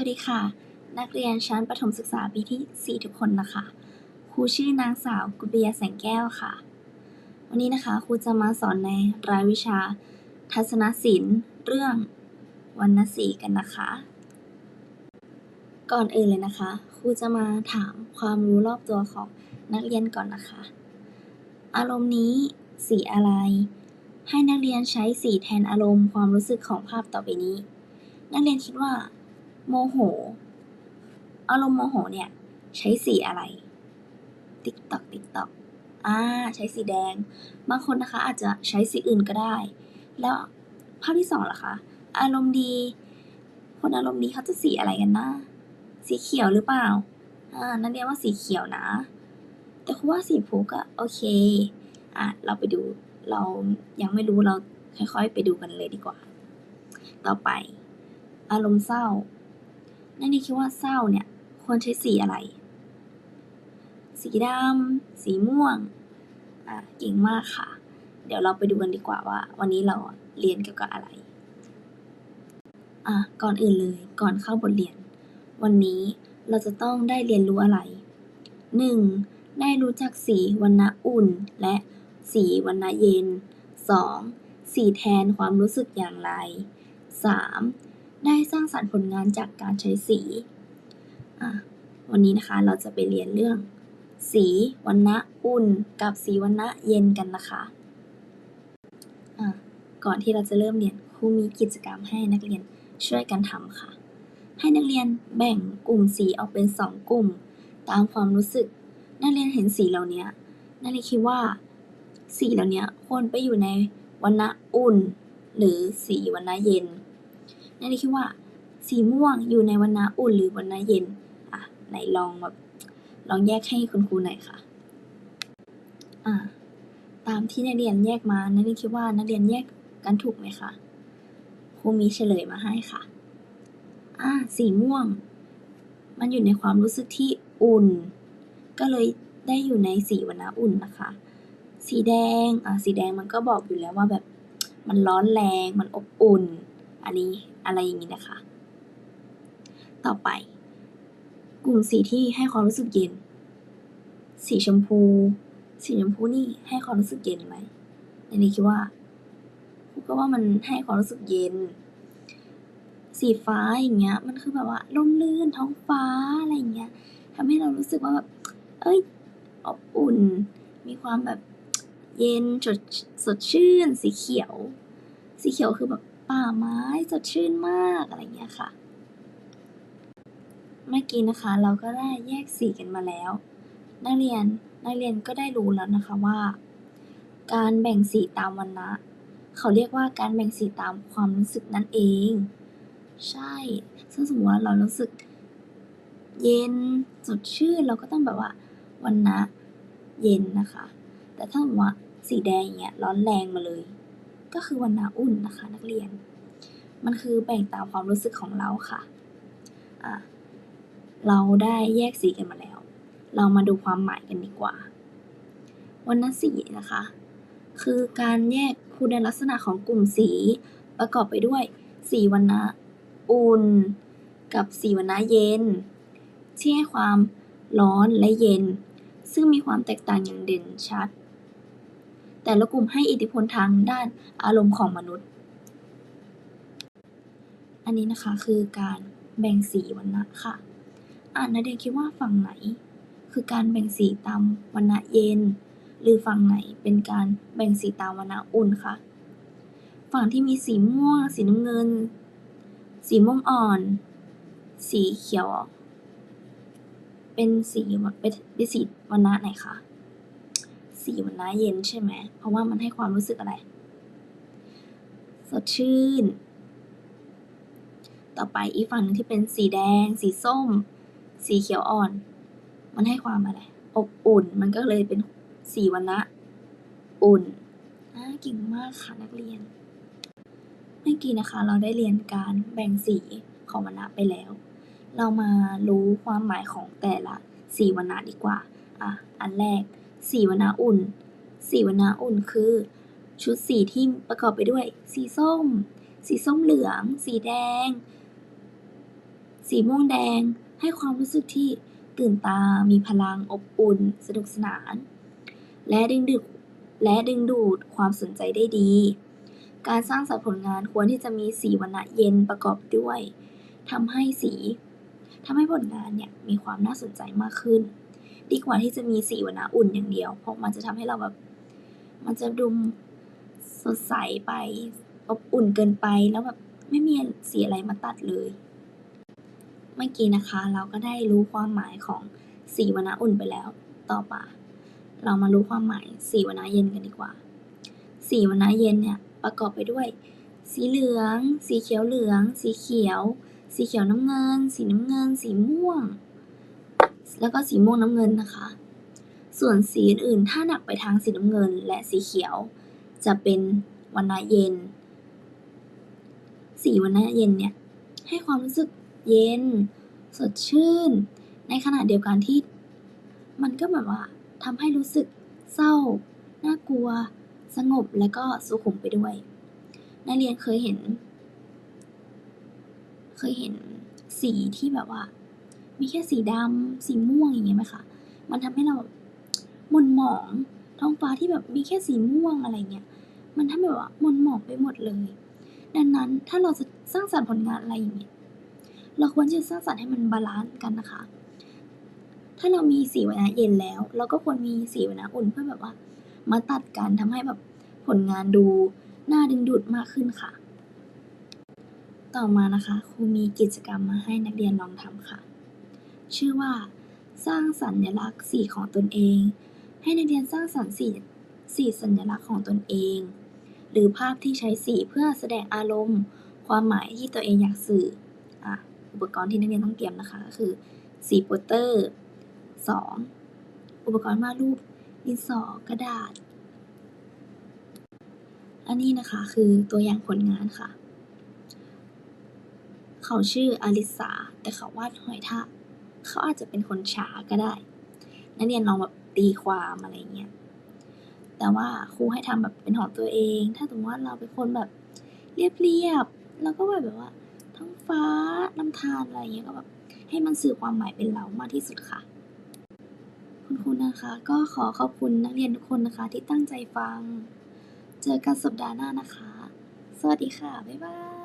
วัสดีค่ะ นักเรียนชั้นประถมศึกษาปีที่ 4 ทุกคนนะคะ ครูชื่อนางสาวกุปิยแสงแก้วค่ะ วันนี้นะคะครูจะมาสอนในรายวิชา ทัศนศิลป์เรื่องวรรณสีกันนะคะ ก่อนอื่นเลยนะคะครูจะมาถามความรู้รอบตัวของนักเรียนก่อนนะคะ อารมณ์นี้สีอะไร ให้นักเรียนใช้สีแทนอารมณ์ความรู้สึกของภาพต่อไปนี้ นักเรียนคิดว่า โมโห อารมณ์โมโหเนี่ย ใช้สีอะไร ติ๊กตอกติ๊กตอกอ่าใช้สีแดง บางคนนะคะอาจจะใช้สีอื่นก็ได้ แล้วภาพที่สองล่ะคะ อารมณ์ดี คนอารมณ์ดีเขาจะสีอะไรกันนะ สีเขียวหรือเปล่า อ่า นักเรียนว่าสีเขียวนะ แต่คุณว่าสีพุกอะโอเค อะเราไปดู เรายังไม่รู้เราค่อยๆไปดูกันเลยดีกว่า ต่อไป อารมณ์เศร้า นักเรียนคิดว่าเศร้าเนี่ยควรใช้สีอะไร สีดำ สีม่วง อะเก่งมากค่ะ เดี๋ยวเราไปดูกันดีกว่าว่า วันนี้เราเรียนเกี่ยวกับอะไร อะก่อนอื่นเลยก่อนเข้าบทเรียน วันนี้เราจะต้องได้เรียนรู้อะไร 1. ได้รู้จักสีวรรณะอุ่น และสีวรรณะเย็น 2. สีแทนความรู้สึกอย่างไร 3. ได้สร้างสรรค์ผลงานจากการใช้สี วันนี้นะคะเราจะไปเรียนเรื่อง สีวรรณะอุ่น กับสีวรรณะเย็นกันนะคะะก่อนที่เราจะเริ่มเรียนครูมีกิจกรรมให้นักเรียนช่วยกันทำค่ะ ให้นักเรียนแบ่งกลุ่มสีออกเป็นสองกลุ่ม ตามความรู้สึก นักเรียนเห็นสีเหล่านี้นักเรียนคิดว่า สีเหล่านี้ควรไปอยู่ในวรรณะอุ่น หรือสีวรรณะเย็น นักเรียนคิดว่าสีม่วงอยู่ในวรรณะอุ่นหรือวรรณะเย็น อะ ไหนลองแบบลองแยกให้คุณครูหน่อยค่ะ อะตามที่นักเรียนแยกมานักเรียนคิดว่านักเรียนแยกกันถูกไหมคะ ครูมีเฉลยมาให้ค่ะ อ่า สีม่วง มันอยู่ในความรู้สึกที่อุ่น ก็เลยได้อยู่ในสีวรรณะอุ่นนะคะ สีแดง อ่า สีแดงมันก็บอกอยู่แล้วว่าแบบ มันร้อนแรง มันอบอุ่น อันนี้อะไรอย่างนี้นะคะ ต่อไป กลุ่มสีที่ให้ความรู้สึกเย็น สีชมพู สีชมพูนี่ให้ความรู้สึกเย็นไหมในนี้คิดว่าก็ว่ามันให้ความรู้สึกเย็น สีฟ้าอย่างเงี้ย มันคือแบบว่าร่มรื่นท้องฟ้าอะไรอย่างเงี้ยทำให้เรารู้สึกว่าแบบเอ้ยอบอุ่น มีความแบบเย็นสดสดชื่น สีเขียว สีเขียวคือแบบ ป่าไม้สดชื่นมากอะไรเงี้ยค่ะ เมื่อกี้นะคะเราก็ได้แยกสีกันมาแล้ว นักเรียนนักเรียนก็ได้รู้แล้วนะคะว่า การแบ่งสีตามวรรณะ เขาเรียกว่าการแบ่งสีตามความรู้สึกนั่นเอง ใช่ ซึ่งสมมติว่าเรารู้สึก เย็นสดชื่นเราก็ต้องแบบว่าวันนะเย็นนะคะ แต่ถ้าสมมติว่าสีแดงอย่างเงี้ยร้อนแรงมาเลย ก็คือวันนะอุ่นนะคะ นักเรียน มันคือแบ่งตามความรู้สึกของเราค่ะะเราได้แยกสีกันมาแล้ว เรามาดูความหมายกันดีกว่าวรรณสีนะคะ คือการแยกคุณลักษณะของกลุ่มสีประกอบไปด้วยสีวรรณะอุ่น กับสีวรรณะเย็น ที่ให้ความร้อนและเย็น ซึ่งมีความแตกต่างอย่างเด่นชัด แต่ละกลุ่มให้อิทธิพลทางด้านอารมณ์ของมนุษย์ อันนี้นะคะคือการแบ่งสีวรรณะค่ะ อ่านนักเรียนคิดว่าฝั่งไหน คือการแบ่งสีตามวรรณะเย็น หรือฝั่งไหนเป็นการแบ่งสีตามวรรณะอุ่นคะฝั่งที่มีสีม่วง สีน้ำเงิน สีม่วงอ่อน สีเขียว เป็นสีเป็นเป็นสีวรรณะไหนคะ สีวรรณะเย็นใช่ไหม เพราะว่ามันให้ความรู้สึกอะไร สดชื่น ต่อไปอีกฝั่งหนึงที่เป็นสีแดง สีส้ม สีเขียวอ่อน มันให้ความอะไร อบอุ่น มันก็เลยเป็นสีวรรณะอุ่นอ่าเก่งมากค่ะนักเรียน เมื่อกี้นะคะเราได้เรียนการแบ่งสีของวรรณะไปแล้ว เรามารู้ความหมายของแต่ละสีวรรณะดีกว่า อะ อันแรก สีวรรณะอุ่น สีวรรณะอุ่นคือ ชุดสีที่ประกอบไปด้วย สีส้ม สีส้มเหลือง สีแดง สีม่วงแดง ให้ความรู้สึกที่ตื่นตา มีพลัง อบอุ่น สนุกสนาน และดึงดูดและดึงดูดความสนใจได้ดี การสร้างสรรค์ผลงานควรที่จะมีสีวรรณะเย็นประกอบด้วย ทำให้สี ทำให้ผลงานเนี่ยมีความน่าสนใจมากขึ้น ดีกว่าที่จะมีสีวรรณะอุ่นอย่างเดียว เพราะมันจะทำให้เราแบบ มันจะดูสดใสไป อบอุ่นเกินไปแล้วแบบไม่มีสีอะไรมาตัดเลย เมื่อกี้นะคะ เราก็ได้รู้ความหมายของสีวรรณะอุ่นไปแล้ว ต่อมาเรามารู้ความหมายสีวรรณะเย็นกันดีกว่า สีวรรณะเย็นเนี่ยประกอบไปด้วย สีเหลือง สีเขียวเหลือง สีเขียว สีเขียวน้ำเงิน สีน้ำเงิน สีม่วง แล้วก็สีม่วงน้ำเงินนะคะ ส่วนสีอื่นๆถ้าหนักไปทางสีน้ำเงินและสีเขียว จะเป็นวรรณะเย็น สีวรรณะเย็นเนี่ยให้ความรู้สึกเย็น สดชื่น ในขณะเดียวกันที่ มันก็แบบว่าทำให้รู้สึกเศร้า น่ากลัว สงบและก็สุขุมไปด้วย นักเรียนเคยเห็น เคยเห็นสีที่แบบว่า มีแค่สีดำสีม่วงอย่างเงี้ยไหมคะ มันทำให้เราแบบหม่นหมองท้องฟ้าที่แบบมีแค่สีม่วงอะไรเงี้ย มันทำให้แบบว่าหม่นหมองไปหมดเลย ดังนั้นถ้าเราจะสร้างสรรค์ผลงานอะไรอย่างเงี้ย เราควรจะสร้างสรรค์ให้มันบาลานซ์กันนะคะ ถ้าเรามีสีวรรณะเย็นแล้ว เราก็ควรมีสีวรรณะอุ่นเพื่อแบบว่า มาตัดกันทำให้แบบผลงานดูน่าดึงดูดมากขึ้นค่ะ ต่อมานะคะครูมีกิจกรรมมาให้นักเรียนลองทำค่ะ ชื่อว่า สร้างสัญลักษณ์สีของตนเอง ให้นักเรียนสร้างสรรค์สีสีสัญลักษณ์ของตนเอง หรือภาพที่ใช้สีเพื่อแสดงอารมณ์ ความหมายที่ตัวเองอยากสื่ออะอุปกรณ์ที่นักเรียนต้องเตรียมนะคะก็คือสีโปสเตอร์ 2. อุปกรณ์วาดรูปดินสอกระดาษ อันนี้นะคะคือตัวอย่างผลงานค่ะ เขาชื่ออลิสาแต่เขาวาดหอยทาก เขาอาจจะเป็นคนช้าก็ได้ นักเรียนลองแบบตีความอะไรเงี้ย แต่ว่าครูให้ทำแบบเป็นของตัวเอง ถ้าสมมติว่าเราเป็นคนแบบเรียบๆแล้วก็แบบว่าท้องฟ้าลำธารอะไรเงี้ยก็แบบให้มันสื่อความหมายเป็นเรามากที่สุดค่ะ คุณครูนะคะก็ขอขอบคุณนักเรียนทุกคนนะคะ ที่ตั้งใจฟัง เจอกันสัปดาห์หน้านะคะ สวัสดีค่ะ บ๊ายบาย